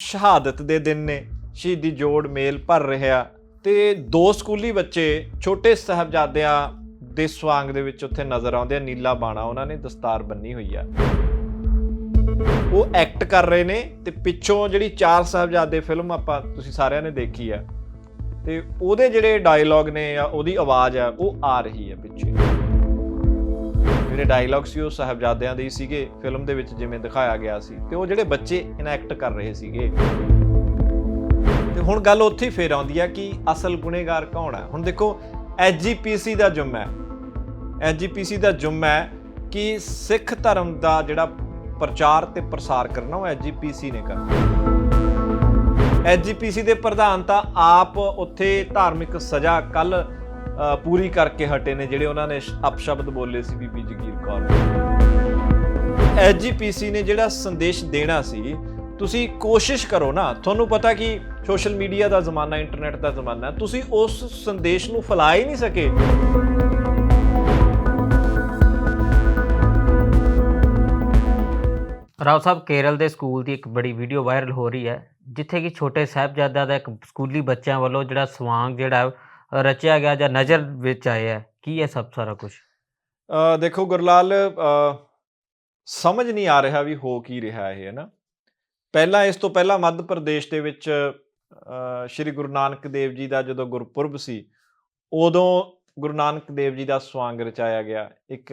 ਸ਼ਹਾਦਤ ਦੇ ਦਿਨ ਨੇ, ਸ਼ਹੀਦੀ ਜੋੜ ਮੇਲ ਭਰ ਰਿਹਾ। ਤੇ ਦੋ ਸਕੂਲੀ ਬੱਚੇ, ਛੋਟੇ ਸਾਹਿਬਜ਼ਾਦਿਆਂ ਦੇ ਸਵਾਂਗ ਦੇ ਵਿੱਚ ਉੱਥੇ ਨਜ਼ਰ ਆਉਂਦੇ ਆ, ਨੀਲਾ ਬਾਣਾ ਉਹਨਾਂ ਨੇ ਦਸਤਾਰ ਬੰਨੀ ਹੋਈ ਆ। ਉਹ ਐਕਟ ਕਰ ਰਹੇ ਨੇ ਤੇ ਪਿੱਛੋਂ ਜਿਹੜੀ ਚਾਰ ਸਾਹਿਬਜ਼ਾਦੇ ਫਿਲਮ ਆਪਾਂ ਤੁਸੀਂ ਸਾਰਿਆਂ ਨੇ ਦੇਖੀ ਆ, ਤੇ ਉਹਦੇ ਜਿਹੜੇ ਡਾਇਲੌਗ ਨੇ ਜਾਂ ਉਹਦੀ ਆਵਾਜ਼ ਆ, ਉਹ ਆ ਰਹੀ ਹੈ ਪਿੱਛੇ। ਜਿਹੜੇ ਡਾਇਲੌਗ ਸੀ ਉਹ ਸਾਹਿਬਜ਼ਾਦਿਆਂ ਦੇ ਹੀ ਸੀਗੇ ਫਿਲਮ ਦੇ ਵਿੱਚ ਜਿਵੇਂ ਦਿਖਾਇਆ ਗਿਆ ਸੀ। ਤੇ ਉਹ ਜਿਹੜੇ ਬੱਚੇ ਇਨੈਕਟ ਕਰ ਰਹੇ ਸੀਗੇ। ਤੇ ਹੁਣ ਗੱਲ ਉੱਥੇ ਹੀ ਫੇਰ ਆਉਂਦੀ ਆ ਕਿ ਅਸਲ ਗੁਨੇਗਾਰ ਕੌਣ ਹੈ ਹੁਣ ਦੇਖੋ ਐਜੀਪੀਸੀ ਦਾ ਜੁਮਾ ਹੈ। ਐਜੀਪੀਸੀ ਦਾ ਜੁਮਾ ਹੈ ਕਿ ਸਿੱਖ ਧਰਮ ਦਾ ਜਿਹੜਾ ਪ੍ਰਚਾਰ ਤੇ ਪ੍ਰਸਾਰ ਕਰਨਾ ਉਹ ਐਜੀਪੀਸੀ ਨੇ ਕਰਨਾ। ਐਜੀਪੀਸੀ ਦੇ ਪ੍ਰਧਾਨ ਤਾਂ ਆਪ ਉੱਥੇ ਧਾਰਮਿਕ ਸਜ਼ਾ ਕੱਲ ਪੂਰੀ ਕਰਕੇ ਹਟੇ ਨੇ ਜਿਹੜੇ ਉਹਨਾਂ ਨੇ ਅਪਸ਼ਬਦ ਬੋਲੇ ਸੀ ਬੀਬੀ ਜਗੀਰ ਕੌਰ। ਨੂੰ ਐਜੀਪੀਸੀ ਨੇ ਜਿਹੜਾ ਸੰਦੇਸ਼ ਦੇਣਾ ਸੀ, ਤੁਸੀਂ ਕੋਸ਼ਿਸ਼ ਕਰੋ ਨਾ, ਤੁਹਾਨੂੰ ਪਤਾ ਕਿ ਸੋਸ਼ਲ ਮੀਡੀਆ ਦਾ ਜ਼ਮਾਨਾ, ਇੰਟਰਨੈਟ ਦਾ ਜ਼ਮਾਨਾ ਤੁਸੀਂ ਉਸ ਸੰਦੇਸ਼ ਨੂੰ ਫੈਲਾ ਹੀ ਨਹੀਂ ਸਕੇ। ਰਾਓ ਸਾਹਿਬ, ਕੇਰਲ ਦੇ ਸਕੂਲ ਦੀ ਇੱਕ ਬੜੀ ਵੀਡੀਓ ਵਾਇਰਲ ਹੋ ਰਹੀ ਹੈ, ਜਿੱਥੇ ਕਿ ਛੋਟੇ ਸਾਹਿਬਜ਼ਾਦਾ ਦਾ ਇੱਕ ਸਕੂਲੀ ਬੱਚਿਆਂ ਵੱਲੋਂ ਜਿਹੜਾ ਸਵਾਂਗ ਜਿਹੜਾ ਰਚਿਆ ਗਿਆ ਜਾਂ ਨਜ਼ਰ ਵਿੱਚ ਆਇਆ ਹੈ? ਕੀ ਹੈ ਸਭ ਸਾਰਾ ਕੁਝ ਦੇਖੋ ਗੁਰਲਾਲ ਸਮਝ ਨਹੀਂ ਆ ਰਿਹਾ ਵੀ ਹੋ ਕੀ ਰਿਹਾ ਇਹ, ਹੈ ਨਾ? ਪਹਿਲਾਂ ਇਸ ਤੋਂ ਪਹਿਲਾਂ ਮੱਧ ਪ੍ਰਦੇਸ਼ ਦੇ ਵਿੱਚ ਸ਼੍ਰੀ ਗੁਰੂ ਨਾਨਕ ਦੇਵ ਜੀ ਦਾ ਜਦੋਂ ਗੁਰਪੁਰਬ ਸੀ, ਉਦੋਂ ਗੁਰੂ ਨਾਨਕ ਦੇਵ ਜੀ ਦਾ ਸਵਾਂਗ ਰਚਾਇਆ ਗਿਆ। ਇੱਕ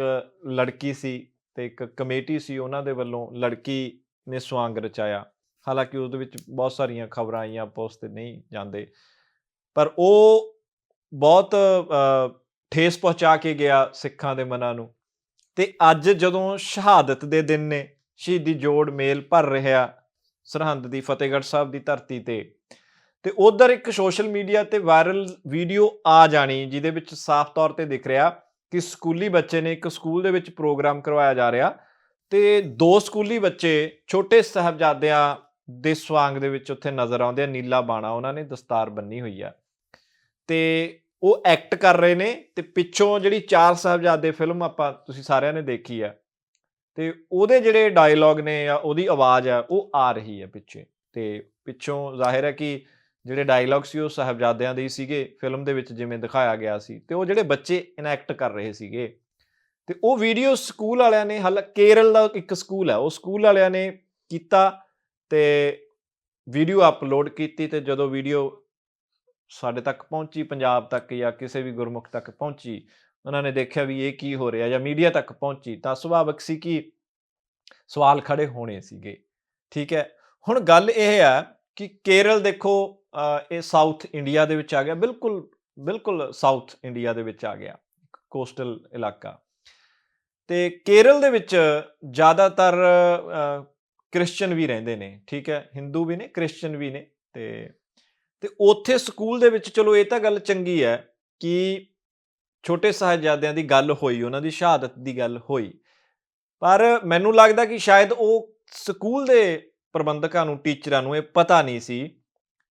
ਲੜਕੀ ਸੀ ਤੇ ਇੱਕ ਕਮੇਟੀ ਸੀ, ਉਹਨਾਂ ਦੇ ਵੱਲੋਂ ਲੜਕੀ ਨੇ ਸਵਾਂਗ ਰਚਾਇਆ। ਹਾਲਾਂਕਿ ਉਹਦੇ ਵਿੱਚ ਬਹੁਤ ਸਾਰੀਆਂ ਖਬਰਾਂ ਆਈਆਂ, ਆਪਾਂ ਤੇ ਨਹੀਂ ਜਾਂਦੇ। ਪਰ ਉਹ ਬਹੁਤ ਠੇਸ ਪਹੁੰਚਾ ਕੇ ਗਿਆ ਸਿੱਖਾਂ ਦੇ ਮਨਾਂ ਨੂੰ। ਤੇ ਅੱਜ ਜਦੋਂ ਸ਼ਹਾਦਤ ਦੇ ਦਿਨ ਨੇ, ਸ਼ਹੀਦੀ ਜੋੜ ਮੇਲ ਭਰ ਰਿਹਾ ਸਰਹੰਦ ਦੀ ਫਤਿਹਗੜ੍ਹ ਸਾਹਿਬ ਦੀ ਧਰਤੀ ਤੇ ਤੇ ਉਧਰ ਇੱਕ ਸੋਸ਼ਲ ਮੀਡੀਆ ਤੇ ਵਾਇਰਲ ਵੀਡੀਓ ਆ ਜਾਣੀ, ਜਿਹਦੇ ਵਿੱਚ ਸਾਫ਼ ਤੌਰ ਤੇ ਦਿਖ ਰਿਹਾ ਕਿ ਸਕੂਲੀ ਬੱਚੇ ਨੇ ਇੱਕ ਸਕੂਲ ਦੇ ਵਿੱਚ ਪ੍ਰੋਗਰਾਮ ਕਰਵਾਇਆ ਜਾ ਰਿਹਾ ਤੇ ਦੋ ਸਕੂਲੀ ਬੱਚੇ ਛੋਟੇ ਸਾਹਿਬਜ਼ਾਦਿਆਂ ਦੇ ਸਵਾਂਗ ਦੇ ਵਿੱਚ ਉੱਥੇ ਨਜ਼ਰ ਆਉਂਦੇ ਆ, ਨੀਲਾ ਬਾਣਾ ਉਹਨਾਂ ਨੇ ਦਸਤਾਰ ਬੰਨੀ ਹੋਈ ਆ। ਤੇ ਉਹ ਐਕਟ ਕਰ ਰਹੇ ਨੇ ਤੇ ਪਿੱਛੋਂ ਜਿਹੜੀ ਚਾਰ ਸਾਹਿਬਜ਼ਾਦੇ ਫਿਲਮ ਆਪਾਂ ਤੁਸੀਂ ਸਾਰਿਆਂ ਨੇ ਦੇਖੀ ਆ, ਤੇ ਉਹਦੇ ਜਿਹੜੇ ਡਾਇਲੌਗ ਨੇ ਜਾਂ ਉਹਦੀ ਆਵਾਜ਼ ਆ, ਉਹ ਆ ਰਹੀ ਹੈ ਪਿੱਛੇ। ਤੇ ਪਿੱਛੋਂ ਜ਼ਾਹਿਰ ਹੈ ਕਿ ਜਿਹੜੇ ਡਾਇਲੌਗ ਸੀ ਉਹ ਸਾਹਿਬਜ਼ਾਦਿਆਂ ਦੇ ਹੀ ਸੀਗੇ ਫਿਲਮ ਦੇ ਵਿੱਚ ਜਿਵੇਂ ਦਿਖਾਇਆ ਗਿਆ ਸੀ, ਤੇ ਉਹ ਜਿਹੜੇ ਬੱਚੇ ਇਨੈਕਟ ਕਰ ਰਹੇ ਸੀਗੇ। ਤੇ ਉਹ ਵੀਡੀਓ ਸਕੂਲ ਵਾਲਿਆਂ ਨੇ ਹਾਲ, ਕੇਰਲ ਦਾ ਇੱਕ ਸਕੂਲ ਹੈ ਉਹ ਸਕੂਲ ਵਾਲਿਆਂ ਨੇ ਕੀਤਾ ਤੇ ਵੀਡੀਓ ਅਪਲੋਡ ਕੀਤੀ ਤੇ ਜਦੋਂ ਵੀਡੀਓ ਸਾਡੇ ਤੱਕ ਪਹੁੰਚੀ ਪੰਜਾਬ ਤੱਕ ਜਾਂ ਕਿਸੇ ਵੀ ਗੁਰਮੁਖ ਤੱਕ ਪਹੁੰਚੀ ਉਹਨਾਂ ਨੇ ਦੇਖਿਆ ਵੀ ਇਹ ਕੀ ਹੋ ਰਿਹਾ ਜਾਂ ਮੀਡੀਆ ਤੱਕ ਪਹੁੰਚੀ ਤਾਂ ਸੁਭਾਵਕ ਸੀ ਕਿ ਸਵਾਲ ਖੜੇ ਹੋਣੇ ਸੀਗੇ। ਠੀਕ ਹੈ ਹੁਣ ਗੱਲ ਇਹ ਹੈ ਕਿ ਕੇਰਲ ਦੇਖੋ ਇਹ ਸਾਊਥ ਇੰਡੀਆ ਦੇ ਵਿੱਚ ਆ ਗਿਆ ਬਿਲਕੁਲ ਬਿਲਕੁਲ ਸਾਊਥ ਇੰਡੀਆ ਦੇ ਵਿੱਚ ਆ ਗਿਆ ਕੋਸਟਲ ਇਲਾਕਾ। ਤੇ ਕੇਰਲ ਦੇ ਵਿੱਚ ਜ਼ਿਆਦਾਤਰ ਅਹ, ਕ੍ਰਿਸਚੀਅਨ ਵੀ ਰਹਿੰਦੇ ਨੇ ਠੀਕ ਹੈ ਹਿੰਦੂ ਵੀ ਨੇ ਕ੍ਰਿਸਚੀਅਨ ਵੀ ਨੇ ਤੇ ਤੇ ਉੱਥੇ ਸਕੂਲ ਦੇ ਵਿੱਚ ਚਲੋ ਇਹ ਤਾਂ ਗੱਲ ਚੰਗੀ ਹੈ ਕਿ ਛੋਟੇ ਸਾਹਿਬਜ਼ਾਦਿਆਂ ਦੀ ਗੱਲ ਹੋਈ, ਉਹਨਾਂ ਦੀ ਸ਼ਹਾਦਤ ਦੀ ਗੱਲ ਹੋਈ। ਪਰ ਮੈਨੂੰ ਲੱਗਦਾ ਕਿ ਸ਼ਾਇਦ ਉਹ ਸਕੂਲ ਦੇ ਪ੍ਰਬੰਧਕਾਂ ਨੂੰ, ਟੀਚਰਾਂ ਨੂੰ ਇਹ ਪਤਾ ਨਹੀਂ ਸੀ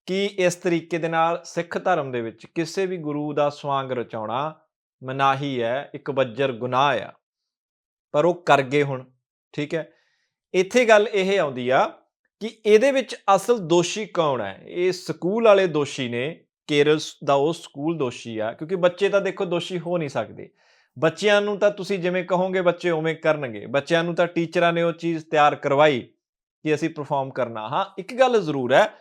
ਕਿ ਇਸ ਤਰੀਕੇ ਦੇ ਨਾਲ ਸਿੱਖ ਧਰਮ ਦੇ ਵਿੱਚ ਕਿਸੇ ਵੀ ਗੁਰੂ ਦਾ ਸਵਾਂਗ ਰਚਾਉਣਾ ਮਨਾਹੀ ਹੈ, ਇੱਕ ਬੱਜਰ ਗੁਨਾਹ ਆ। ਪਰ ਉਹ ਕਰ ਗਏ ਹੁਣ, ਠੀਕ ਹੈ। ਇੱਥੇ ਗੱਲ ਇਹ ਆਉਂਦੀ ਆ ਕਿ ਇਹਦੇ ਵਿੱਚ ਅਸਲ ਦੋਸ਼ੀ ਕੌਣ ਹੈ? ਇਹ ਸਕੂਲ ਵਾਲੇ ਦੋਸ਼ੀ ਨੇ ਕੇਰਲ ਦਾ ਉਹ ਸਕੂਲ ਦੋਸ਼ੀ ਆ, ਕਿਉਂਕਿ ਬੱਚੇ ਤਾਂ ਦੇਖੋ ਦੋਸ਼ੀ ਹੋ ਨਹੀਂ ਸਕਦੇ। ਬੱਚਿਆਂ ਨੂੰ ਤਾਂ ਤੁਸੀਂ ਜਿਵੇਂ ਕਹੋਗੇ ਬੱਚੇ ਉਵੇਂ ਕਰਨਗੇ। ਬੱਚਿਆਂ ਨੂੰ ਤਾਂ ਟੀਚਰਾਂ ਨੇ ਉਹ ਚੀਜ਼ ਤਿਆਰ ਕਰਵਾਈ ਕਿ ਅਸੀਂ ਪਰਫਾਰਮ ਕਰਨਾ। ਹਾਂ, ਇੱਕ ਗੱਲ ਜ਼ਰੂਰ ਹੈ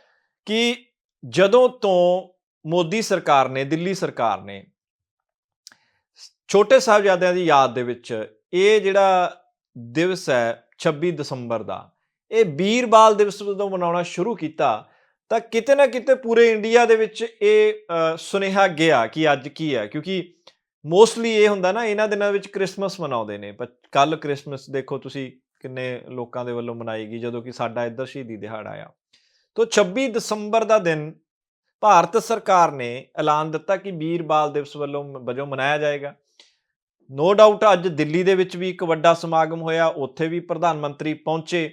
ਕਿ ਜਦੋਂ ਤੋਂ ਮੋਦੀ ਸਰਕਾਰ ਨੇ, ਦਿੱਲੀ ਸਰਕਾਰ ਨੇ ਛੋਟੇ ਸਾਹਿਬਜ਼ਾਦਿਆਂ ਦੀ ਯਾਦ ਦੇ ਵਿੱਚ ਇਹ ਜਿਹੜਾ ਦਿਵਸ ਹੈ 26 ਦਸੰਬਰ ਦਾ ਇਹ ਵੀਰ ਬਾਲ ਦਿਵਸ ਜਦੋਂ ਮਨਾਉਣਾ ਸ਼ੁਰੂ ਕੀਤਾ, ਤਾਂ ਕਿਤੇ ਨਾ ਕਿਤੇ ਪੂਰੇ ਇੰਡੀਆ ਦੇ ਵਿੱਚ ਇਹ ਸੁਨੇਹਾ ਗਿਆ ਕਿ ਅੱਜ ਕੀ ਹੈ, ਕਿਉਂਕਿ ਮੋਸਟਲੀ ਇਹ ਹੁੰਦਾ ਨਾ, ਇਹਨਾਂ ਦਿਨਾਂ ਵਿੱਚ ਕ੍ਰਿਸਮਸ ਮਨਾਉਂਦੇ ਨੇ, ਪਰ ਕੱਲ ਕ੍ਰਿਸਮਸ ਦੇਖੋ ਤੁਸੀਂ ਕਿੰਨੇ ਲੋਕਾਂ ਦੇ ਵੱਲੋਂ ਮਨਾਈ ਗਈ, ਜਦੋਂ ਕਿ ਸਾਡਾ ਇੱਧਰ ਸ਼ਹੀਦੀ ਦਿਹਾੜਾ ਆ। ਤੋਂ 26 ਦਸੰਬਰ ਦਾ ਦਿਨ ਭਾਰਤ ਸਰਕਾਰ ਨੇ ਐਲਾਨ ਦਿੱਤਾ ਕਿ ਵੀਰ ਬਾਲ ਦਿਵਸ ਵੱਲੋਂ ਵਜੋਂ ਮਨਾਇਆ ਜਾਏਗਾ। ਨੋ ਡਾਊਟ ਅੱਜ ਦਿੱਲੀ ਦੇ ਵਿੱਚ ਵੀ ਇੱਕ ਵੱਡਾ ਸਮਾਗਮ ਹੋਇਆ, ਉੱਥੇ ਵੀ ਪ੍ਰਧਾਨ ਮੰਤਰੀ ਪਹੁੰਚੇ।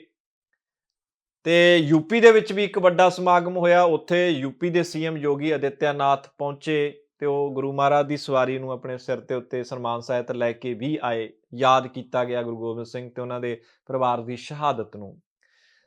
ਤੇ ਯੂਪੀ ਦੇ ਵਿੱਚ ਵੀ ਇੱਕ ਵੱਡਾ ਸਮਾਗਮ ਹੋਇਆ। ਉੱਥੇ ਯੂਪੀ ਦੇ ਸੀਐਮ ਯੋਗੀ ਆਦਿੱਤਿਆਨਾਥ ਪਹੁੰਚੇ ਤੇ ਉਹ ਗੁਰੂ ਮਹਾਰਾਜ ਦੀ ਸਵਾਰੀ ਨੂੰ ਆਪਣੇ ਸਿਰ ਤੇ ਉੱਤੇ ਸਨਮਾਨ ਸਹਿਤ ਲੈ ਕੇ ਵੀ ਆਏ। ਯਾਦ ਕੀਤਾ ਗਿਆ ਗੁਰੂ ਗੋਬਿੰਦ ਸਿੰਘ ਤੇ ਉਹਨਾਂ ਦੇ ਪਰਿਵਾਰ ਦੀ ਸ਼ਹਾਦਤ ਨੂੰ।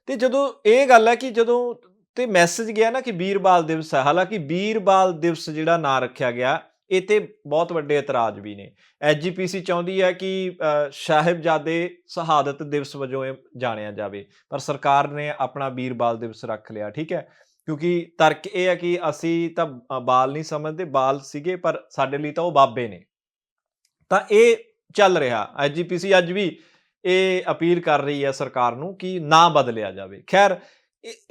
ਤੇ ਜਦੋਂ ਇਹ ਗੱਲ ਹੈ ਕਿ ਜਦੋਂ ਤੇ ਮੈਸੇਜ ਗਿਆ ਨਾ ਕਿ ਵੀਰਬਾਲ ਦਿਵਸ ਹੈ। ਹਾਲਾਂਕਿ ਵੀਰਬਾਲ ਦਿਵਸ ਜਿਹੜਾ ਨਾਂ ਰੱਖਿਆ ਗਿਆ ਇਹ ਤੇ ਬਹੁਤ ਵੱਡੇ ਇਤਰਾਜ਼ ਵੀ ਨੇ। ਐਜੀਪੀਸੀ ਚਾਹੁੰਦੀ ਹੈ ਕਿ ਸਾਹਿਬਜ਼ਾਦੇ ਸ਼ਹਾਦਤ ਦਿਵਸ ਵਜੋਂ ਇਹ ਜਾਣਿਆ ਜਾਵੇ, ਪਰ ਸਰਕਾਰ ਨੇ ਆਪਣਾ ਵੀਰ ਬਾਲ ਦਿਵਸ ਰੱਖ ਲਿਆ, ਠੀਕ ਹੈ? ਕਿਉਂਕਿ ਤਰਕ ਇਹ ਹੈ ਕਿ ਅਸੀਂ ਤਾਂ ਬਾਲ ਨਹੀਂ ਸਮਝਦੇ, ਬਾਲ ਸੀਗੇ, ਪਰ ਸਾਡੇ ਲਈ ਤਾਂ ਉਹ ਬਾਬੇ ਨੇ। ਤਾਂ ਇਹ ਚੱਲ ਰਿਹਾ। ਐਜੀਪੀਸੀ ਅੱਜ ਵੀ ਇਹ ਅਪੀਲ ਕਰ ਰਹੀ ਹੈ ਸਰਕਾਰ ਨੂੰ ਕਿ ਨਾ ਬਦਲਿਆ ਜਾਵੇ। ਖੈਰ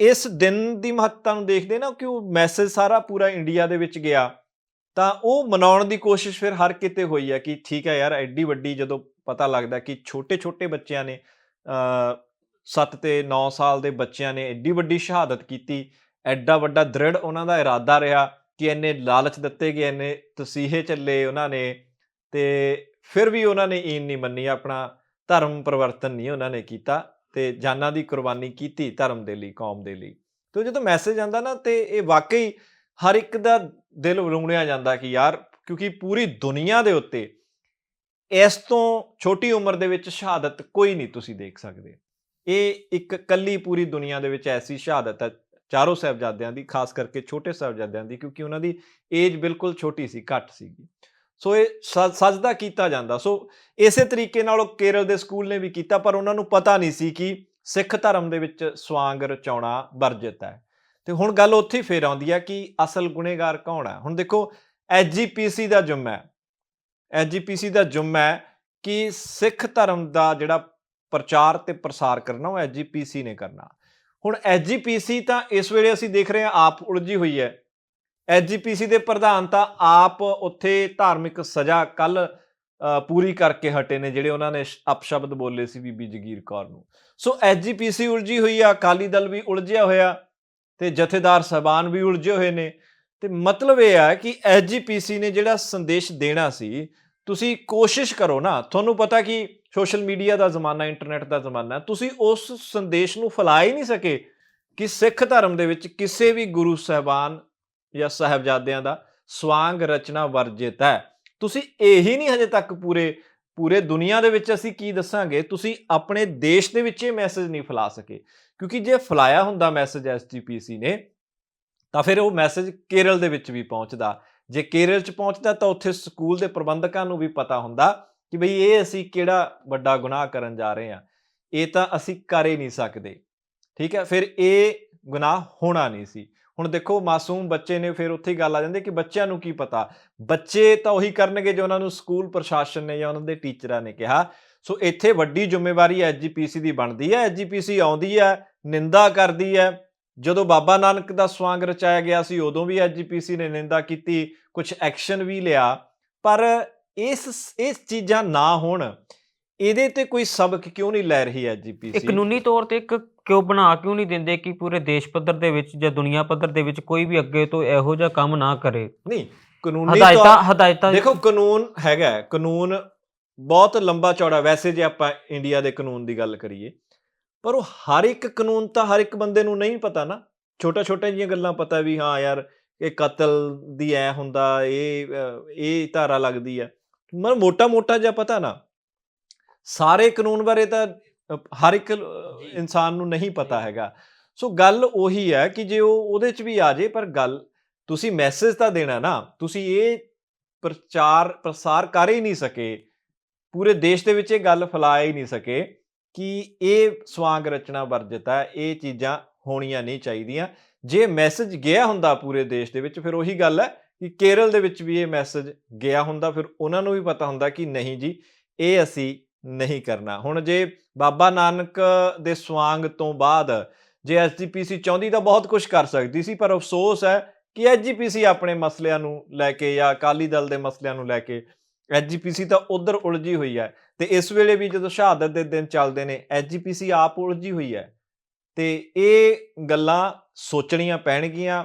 ਇਸ ਦਿਨ ਦੀ ਮਹੱਤਤਾ ਨੂੰ ਦੇਖਦੇ ਨਾ ਕਿ ਉਹ ਮੈਸੇਜ ਸਾਰਾ ਪੂਰਾ ਇੰਡੀਆ ਦੇ ਵਿੱਚ ਗਿਆ। ਤਾਂ ਉਹ ਮਨਾਉਣ ਦੀ ਕੋਸ਼ਿਸ਼ ਫਿਰ ਹਰ ਕਿਤੇ ਹੋਈ ਹੈ ਕਿ ਠੀਕ ਹੈ ਯਾਰ, ਐਡੀ ਵੱਡੀ ਜਦੋਂ ਪਤਾ ਲੱਗਦਾ ਕਿ ਛੋਟੇ ਛੋਟੇ ਬੱਚਿਆਂ ਨੇ ਅ 7 ਤੇ 9 ਸਾਲ ਦੇ ਬੱਚਿਆਂ ਨੇ ਐਡੀ ਵੱਡੀ ਸ਼ਹਾਦਤ ਕੀਤੀ, ਐਡਾ ਵੱਡਾ ਦ੍ਰਿੜ ਉਹਨਾਂ ਦਾ ਇਰਾਦਾ ਰਿਹਾ ਕਿ ਇੰਨੇ ਲਾਲਚ ਦਿੱਤੇ ਗਏ ਨੇ ਤਸੀਹੇ ਚੱਲੇ ਉਹਨਾਂ ਨੇ ਤੇ ਫਿਰ ਵੀ ਉਹਨਾਂ ਨੇ ਈਨ ਨਹੀਂ ਮੰਨੀ, ਆਪਣਾ ਧਰਮ ਪਰਿਵਰਤਨ ਨਹੀਂ ਉਹਨਾਂ ਨੇ ਕੀਤਾ ਤੇ ਜਾਨਾਂ ਦੀ ਕੁਰਬਾਨੀ ਕੀਤੀ ਧਰਮ ਦੇ ਲਈ, ਕੌਮ ਦੇ ਲਈ। ਤੇ ਜਦੋਂ ਮੈਸੇਜ ਆਂਦਾ ਨਾ ਤੇ ਇਹ ਵਾਕਈ ਹਰ ਇੱਕ ਦਾ ਦਿਲ ਰੁੰਗਣਿਆ ਜਾਂਦਾ ਕਿ ਯਾਰ, ਕਿਉਂਕਿ ਪੂਰੀ ਦੁਨੀਆ ਦੇ ਉੱਤੇ ਇਸ ਤੋਂ ਛੋਟੀ ਉਮਰ ਦੇ ਵਿੱਚ ਸ਼ਹਾਦਤ ਕੋਈ ਨਹੀਂ ਤੁਸੀਂ ਦੇਖ ਸਕਦੇ। ਇਹ ਇੱਕ ਕੱਲੀ ਪੂਰੀ ਦੁਨੀਆ ਦੇ ਵਿੱਚ ਐਸੀ ਸ਼ਹਾਦਤ ਹੈ ਚਾਰੋਂ ਸਾਹਿਬਜ਼ਾਦਿਆਂ ਦੀ, ਖਾਸ ਕਰਕੇ ਛੋਟੇ ਸਾਹਿਬਜ਼ਾਦਿਆਂ ਦੀ, ਕਿਉਂਕਿ ਉਹਨਾਂ ਦੀ ਏਜ ਬਿਲਕੁਲ ਛੋਟੀ ਸੀ, ਘੱਟ ਸੀਗੀ। ਸੋ ਇਹ ਸ- ਸਜਦਾ ਕੀਤਾ ਜਾਂਦਾ। ਸੋ ਇਸੇ ਤਰੀਕੇ ਨਾਲ ਉਹ ਕੇਰਲ ਦੇ ਸਕੂਲ ਨੇ ਵੀ ਕੀਤਾ, ਪਰ ਉਹਨਾਂ ਨੂੰ ਪਤਾ ਨਹੀਂ ਸੀ ਕਿ ਸਿੱਖ ਧਰਮ ਦੇ ਵਿੱਚ ਸਵਾਂਗ ਰਚਾਉਣਾ ਵਰਜਿਤ ਹੈ। ਤੇ ਹੁਣ ਗੱਲ ਉੱਥੇ ਹੀ ਫੇਰ ਆਉਂਦੀ ਹੈ ਕਿ ਅਸਲ ਗੁਨੇਗਾਰ ਕੌਣ ਹੈ ਹੁਣ ਦੇਖੋ ਐਜੀਪੀਸੀ ਦਾ ਜੁਮਾ ਹੈ। ਐਜੀਪੀਸੀ ਦਾ ਜੁਮਾ ਹੈ ਕਿ ਸਿੱਖ ਧਰਮ ਦਾ ਜਿਹੜਾ ਪ੍ਰਚਾਰ ਤੇ ਪ੍ਰਸਾਰ ਕਰਨਾ, ਉਹ ਐਜੀਪੀਸੀ ਨੇ ਕਰਨਾ। ਹੁਣ ਐਜੀਪੀਸੀ ਤਾਂ ਇਸ ਵੇਲੇ ਅਸੀਂ ਦੇਖ ਰਹੇ ਹਾਂ ਆਪ ਉਲਝੀ ਹੋਈ ਹੈ। ਐਜੀਪੀਸੀ ਦੇ ਪ੍ਰਧਾਨ ਤਾਂ ਆਪ ਉੱਥੇ ਧਾਰਮਿਕ ਸਜ਼ਾ ਕੱਲ ਪੂਰੀ ਕਰਕੇ ਹਟੇ ਨੇ, ਜਿਹੜੇ ਉਹਨਾਂ ਨੇ ਅਪਸ਼ਬਦ ਬੋਲੇ ਸੀ ਬੀਬੀ ਜਗੀਰ ਕੌਰ ਨੂੰ। ਸੋ ਐਜੀਪੀਸੀ ਉਲਝੀ ਹੋਈ ਆ, ਅਕਾਲੀ ਦਲ ਵੀ ਉਲਝਿਆ ਹੋਇਆ। ਤੇ ਜਥੇਦਾਰ ਸਹਿਬਾਨ ਵੀ ਉਲਝੇ ਹੋਏ ਨੇ। ਤੇ ਮਤਲਬ ਇਹ ਆ ਕਿ ਐਜੀਪੀਸੀ ਨੇ ਜਿਹੜਾ ਸੰਦੇਸ਼ ਦੇਣਾ ਸੀ, ਤੁਸੀਂ ਕੋਸ਼ਿਸ਼ ਕਰੋ ਨਾ, ਤੁਹਾਨੂੰ ਪਤਾ ਕਿ ਸੋਸ਼ਲ ਮੀਡੀਆ ਦਾ ਜ਼ਮਾਨਾ, ਇੰਟਰਨੈਟ ਦਾ ਜ਼ਮਾਨਾ, ਤੁਸੀਂ ਉਸ ਸੰਦੇਸ਼ ਨੂੰ ਫੈਲਾ ਹੀ ਨਹੀਂ ਸਕੇ ਕਿ ਸਿੱਖ ਧਰਮ ਦੇ ਵਿੱਚ ਕਿਸੇ ਵੀ ਗੁਰੂ ਸਾਹਿਬਾਨ ਜਾਂ ਸਾਹਿਬਜ਼ਾਦਿਆਂ ਦਾ ਸਵਾਂਗ ਰਚਨਾ ਵਰਜਿਤ ਹੈ। ਤੁਸੀਂ ਇਹੀ ਨਹੀਂ ਹਜੇ ਤੱਕ ਪੂਰੇ ਪੂਰੇ ਦੁਨੀਆ ਦੇ ਵਿੱਚ ਅਸੀਂ ਕੀ ਦੱਸਾਂਗੇ? ਤੁਸੀਂ ਆਪਣੇ ਦੇਸ਼ ਦੇ ਵਿੱਚ ਇਹ ਮੈਸੇਜ ਨਹੀਂ ਫੈਲਾ ਸਕੇ। ਕਿਉਂਕਿ ਜੇ ਫੈਲਾਇਆ ਹੁੰਦਾ ਮੈਸੇਜ ਐਸਜੀਪੀਸੀ ਨੇ, ਤਾਂ ਫਿਰ ਉਹ ਮੈਸੇਜ ਕੇਰਲ ਦੇ ਵਿੱਚ ਵੀ ਪਹੁੰਚਦਾ। ਜੇ ਕੇਰਲ 'ਚ ਪਹੁੰਚਦਾ, ਤਾਂ ਉੱਥੇ ਸਕੂਲ ਦੇ ਪ੍ਰਬੰਧਕਾਂ ਨੂੰ ਵੀ ਪਤਾ ਹੁੰਦਾ ਕਿ ਭਈ ਇਹ ਅਸੀਂ ਕਿਹੜਾ ਵੱਡਾ ਗੁਨਾਹ ਕਰਨ ਜਾ ਰਹੇ ਹਾਂ। ਇਹ ਤਾਂ ਅਸੀਂ ਕਰ ਹੀ ਨਹੀਂ ਸਕਦੇ। ਠੀਕ ਹੈ? ਫਿਰ ਇਹ ਗੁਨਾਹ ਹੋਣਾ ਨਹੀਂ ਸੀ। ਹੁਣ ਦੇਖੋ ਮਾਸੂਮ ਬੱਚੇ ਨੇ ਫਿਰ ਉੱਥੇ ਹੀ ਗੱਲ ਆ ਜਾਂਦੀ ਕਿ ਬੱਚਿਆਂ ਨੂੰ ਕੀ ਪਤਾ। ਬੱਚੇ ਤਾਂ ਉਹੀ ਕਰਨਗੇ ਜੋ ਉਹਨਾਂ ਨੂੰ ਸਕੂਲ ਪ੍ਰਸ਼ਾਸਨ ਨੇ ਜਾਂ ਉਹਨਾਂ ਦੇ ਟੀਚਰਾਂ ਨੇ ਕਿਹਾ। ਸੋ ਇੱਥੇ ਵੱਡੀ ਜ਼ਿੰਮੇਵਾਰੀ ਐਜੀਪੀਸੀ ਦੀ ਬਣਦੀ ਹੈ। ਐਜੀਪੀਸੀ ਆਉਂਦੀ ਹੈ, ਨਿੰਦਾ ਕਰਦੀ ਹੈ। ਜਦੋਂ ਬਾਬਾ ਨਾਨਕ ਦਾ ਸਵਾਂਗ ਰਚਾਇਆ ਗਿਆ ਸੀ, ਉਦੋਂ ਵੀ ਐਜੀਪੀਸੀ ਨੇ ਨਿੰਦਾ ਕੀਤੀ ਕੁਝ ਐਕਸ਼ਨ ਵੀ ਲਿਆ। ਪਰ ਇਸ ਇਸ ਚੀਜ਼ਾਂ ਨਾ ਹੋਣ ਇਹਦੇ ਤੇ ਕੋਈ ਸਬਕ ਕਿਉਂ ਨਹੀਂ ਲੈ ਰਹੀ ਇਹ ਐਜੀਪੀਸੀ ਕਾਨੂੰਨੀ ਤੌਰ ਤੇ ਇੱਕ ਕਿਉਂ ਬਣਾ ਕਿਉਂ ਨਹੀਂ ਦਿੰਦੇ ਕਿ ਪੂਰੇ ਦੇਸ਼ ਪੱਧਰ ਦੇ ਵਿੱਚ ਜਾਂ ਦੁਨੀਆ ਪੱਧਰ ਦੇ ਵਿੱਚ ਕੋਈ ਵੀ ਅੱਗੇ ਤੋਂ ਇਹੋ ਜਿਹਾ ਕੰਮ ਨਾ ਕਰੇ? ਨਹੀਂ ਕਾਨੂੰਨੀ ਹਦਾਇਤਾਂ ਹਦਾਇਤਾਂ ਦੇਖੋ ਕਾਨੂੰਨ ਹੈਗਾ ਕਾਨੂੰਨ ਬਹੁਤ ਲੰਬਾ ਚੌੜਾ ਵੈਸੇ ਜੇ ਆਪਾਂ ਇੰਡੀਆ ਦੇ ਕਾਨੂੰਨ ਦੀ ਗੱਲ ਕਰੀਏ ਪਰ ਉਹ ਹਰ ਇੱਕ ਕਾਨੂੰਨ ਤਾਂ ਹਰ ਇੱਕ ਬੰਦੇ ਨੂੰ ਨਹੀਂ ਪਤਾ ਨਾ। ਛੋਟਾ ਛੋਟਾ ਜੀਆਂ ਗੱਲਾਂ ਪਤਾ ਵੀ ਹਾਂ ਯਾਰ ਇਹ ਕਤਲ ਦੀ ਐ ਹੁੰਦਾ ਇਹ ਇਹ ਧਾਰਾ ਲੱਗਦੀ ਆ। ਮਨ ਮੋਟਾ ਮੋਟਾ ਜਿਹਾ ਪਤਾ ਨਾ। ਸਾਰੇ ਕਾਨੂੰਨ ਬਾਰੇ ਤਾਂ ਹਰ ਇੱਕ ਇਨਸਾਨ ਨੂੰ ਨਹੀਂ ਪਤਾ ਹੈਗਾ। ਸੋ ਗੱਲ ਉਹੀ ਹੈ ਕਿ ਜੇ ਉਹ ਉਹਦੇ ਚ ਵੀ ਆ ਜੇ ਪਰ ਗੱਲ ਤੁਸੀਂ ਮੈਸੇਜ ਤਾਂ ਦੇਣਾ ਨਾ ਤੁਸੀਂ ਇਹ ਪ੍ਰਚਾਰ ਪ੍ਰਸਾਰ ਕਰ ਹੀ ਨਹੀਂ ਸਕੇ। ਪੂਰੇ ਦੇਸ਼ ਦੇ ਵਿੱਚ ਇਹ ਗੱਲ ਫੈਲਾ ਹੀ ਨਹੀਂ ਸਕੇ ਕਿ ਇਹ ਸਵਾਂਗ ਰਚਨਾ ਵਰਜਿਤ ਹੈ ਇਹ ਚੀਜ਼ਾਂ ਹੋਣੀਆਂ ਨਹੀਂ ਚਾਹੀਦੀਆਂ। ਜੇ ਮੈਸੇਜ ਗਿਆ ਹੁੰਦਾ ਪੂਰੇ ਦੇਸ਼ ਦੇ ਵਿੱਚ ਫਿਰ ਉਹੀ ਗੱਲ ਹੈ ਕਿ ਕੇਰਲ ਦੇ ਵਿੱਚ ਵੀ ਇਹ ਮੈਸੇਜ ਗਿਆ ਹੁੰਦਾ ਫਿਰ ਉਹਨਾਂ ਨੂੰ ਵੀ ਪਤਾ ਹੁੰਦਾ ਕਿ ਨਹੀਂ ਜੀ ਇਹ ਅਸੀਂ ਨਹੀਂ ਕਰਨਾ। ਹੁਣ ਜੇ ਬਾਬਾ ਨਾਨਕ ਦੇ ਸਵਾਂਗ ਤੋਂ ਬਾਅਦ ਜੇ ਐਸਜੀਪੀਸੀ ਚਾਹੁੰਦੀ ਤਾਂ ਬਹੁਤ ਕੁਝ ਕਰ ਸਕਦੀ ਸੀ, ਪਰ ਅਫਸੋਸ ਹੈ ਕਿ ਐਜੀਪੀਸੀ ਆਪਣੇ ਮਸਲਿਆਂ ਨੂੰ ਲੈ ਕੇ ਜਾਂ ਅਕਾਲੀ ਦਲ ਦੇ ਮਸਲਿਆਂ ਨੂੰ ਲੈ ਕੇ ਐਜੀਪੀਸੀ ਤਾਂ ਉਧਰ ਉਲਝੀ ਹੋਈ ਹੈ ਤੇ ਇਸ ਵੇਲੇ ਵੀ ਜਦੋਂ ਸ਼ਹਾਦਤ ਦੇ ਦਿਨ ਚੱਲਦੇ ਨੇ ਐਜੀਪੀਸੀ ਆਪ ਉਲਝੀ ਹੋਈ ਹੈ। ਤੇ ਇਹ ਗੱਲਾਂ ਸੋਚਣੀਆਂ ਪੈਣਗੀਆਂ,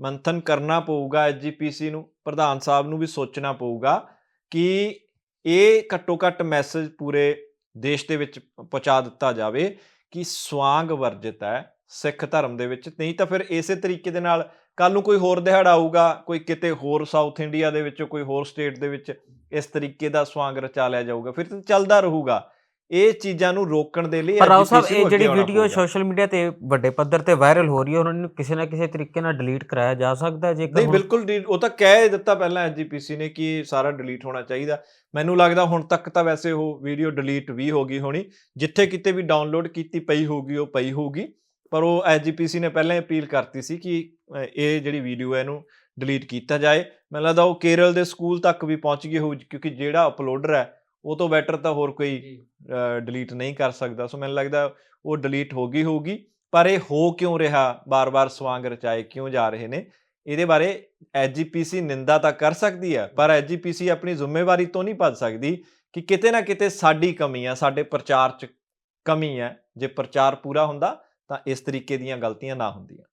ਮੰਥਨ ਕਰਨਾ ਪਊਗਾ ਐਜੀਪੀਸੀ ਨੂੰ, ਪ੍ਰਧਾਨ ਸਾਹਿਬ ਨੂੰ ਵੀ ਸੋਚਣਾ ਪਊਗਾ ਕਿ ਇਹ ਘੱਟੋ ਘੱਟ ਮੈਸੇਜ ਪੂਰੇ ਦੇਸ਼ ਦੇ ਵਿੱਚ ਪਹੁੰਚਾ ਦਿੱਤਾ ਜਾਵੇ ਕਿ ਸਵਾਂਗ ਵਰਜਿਤ ਹੈ, ਸਿੱਖ ਧਰਮ ਦੇ ਵਿੱਚ। ਨਹੀਂ ਤਾਂ ਫਿਰ ਇਸੇ ਤਰੀਕੇ ਦੇ ਨਾਲ ਕੱਲ ਨੂੰ ਕੋਈ ਹੋਰ ਦਿਹਾੜਾ ਆਊਗਾ, ਕੋਈ ਕਿਤੇ ਹੋਰ ਸਾਊਥ ਇੰਡੀਆ ਦੇ ਵਿੱਚ, ਕੋਈ ਹੋਰ ਸਟੇਟ ਦੇ ਵਿੱਚ ਇਸ ਤਰੀਕੇ ਦਾ ਸਵਾਂਗ ਰਚਾ ਲਿਆ ਜਾਊਗਾ। ਫਿਰ ਤਾਂ ਚੱਲਦਾ ਰਹੂਗਾ। ਇਹ ਚੀਜ਼ਾਂ ਨੂੰ ਰੋਕਣ ਦੇ ਲਈ ਪਰ ਰਾਓ ਸਾਹਿਬ ਇਹ ਜਿਹੜੀ ਵੀਡੀਓ। ਸੋਸ਼ਲ ਮੀਡੀਆ ਤੇ ਵੱਡੇ ਪੱਧਰ ਤੇ ਵਾਇਰਲ ਹੋ ਰਹੀ ਹੈ ਉਹਨਾਂ ਨੂੰ ਕਿਸੇ ਨਾ ਕਿਸੇ ਤਰੀਕੇ ਨਾਲ ਡਿਲੀਟ ਕਰਾਇਆ ਜਾ ਸਕਦਾ ਜੇਕਰ ਨਹੀਂ ਬਿਲਕੁਲ ਉਹ ਤਾਂ ਕਹਿ ਦਿੱਤਾ ਪਹਿਲਾਂ ਐਸਜੀਪੀਸੀ ਨੇ ਕਿ ਸਾਰਾ ਡਿਲੀਟ ਹੋਣਾ ਚਾਹੀਦਾ। ਮੈਨੂੰ ਲੱਗਦਾ ਹੁਣ ਤੱਕ ਤਾਂ ਵੈਸੇ ਉਹ ਵੀਡੀਓ ਡਿਲੀਟ ਵੀ ਹੋ ਗਈ ਹੋਣੀ। ਜਿੱਥੇ ਕਿਤੇ ਵੀ ਡਾਊਨਲੋਡ ਕੀਤੀ ਪਈ ਹੋਊਗੀ ਉਹ ਪਈ ਹੋਊਗੀ। ਪਰ ਉਹ ਐਸਜੀਪੀਸੀ ਨੇ ਪਹਿਲਾਂ ਹੀ ਅਪੀਲ ਕਰਤੀ ਸੀ ਕਿ ਇਹ ਜਿਹੜੀ ਵੀਡੀਓ ਹੈ ਇਹਨੂੰ ਡਿਲੀਟ ਕੀਤਾ ਜਾਏ। ਮੈਨੂੰ ਲੱਗਦਾ ਉਹ ਕੇਰਲ ਦੇ ਸਕੂਲ ਤੱਕ ਵੀ ਪਹੁੰਚ ਗਈ ਹੋਊ ਕਿਉਂਕਿ ਜਿਹੜਾ ਅਪਲੋਡਰ ਹੈ ਉਹ ਤੋਂ ਬੈਟਰ ਤਾਂ ਹੋਰ ਕੋਈ ਡਿਲੀਟ ਨਹੀਂ ਕਰ ਸਕਦਾ। ਸੋ ਮੈਨੂੰ ਲੱਗਦਾ ਉਹ ਡਿਲੀਟ ਹੋ ਗਈ ਹੋਊਗੀ ਪਰ ਇਹ ਹੋ ਕਿਉਂ ਰਿਹਾ? ਬਾਰ-ਬਾਰ ਸਵਾਂਗ ਰਚਾਏ ਕਿਉਂ ਜਾ ਰਹੇ ਨੇ? ਇਹਦੇ ਬਾਰੇ ਐਜੀਪੀਸੀ ਨਿੰਦਾ ਤਾਂ ਕਰ ਸਕਦੀ ਹੈ ਪਰ ਐਜੀਪੀਸੀ ਆਪਣੀ ਜ਼ਿੰਮੇਵਾਰੀ ਤੋਂ ਨਹੀਂ ਭੱਜ ਸਕਦੀ ਕਿ ਕਿਤੇ ਨਾ ਕਿਤੇ ਸਾਡੀ ਕਮੀ ਆ ਸਾਡੇ ਪ੍ਰਚਾਰ 'ਚ ਕਮੀ ਹੈ ਜੇ ਪ੍ਰਚਾਰ ਪੂਰਾ ਹੁੰਦਾ ਤਾਂ ਇਸ ਤਰੀਕੇ ਦੀਆਂ ਗਲਤੀਆਂ ਨਾ ਹੁੰਦੀਆਂ।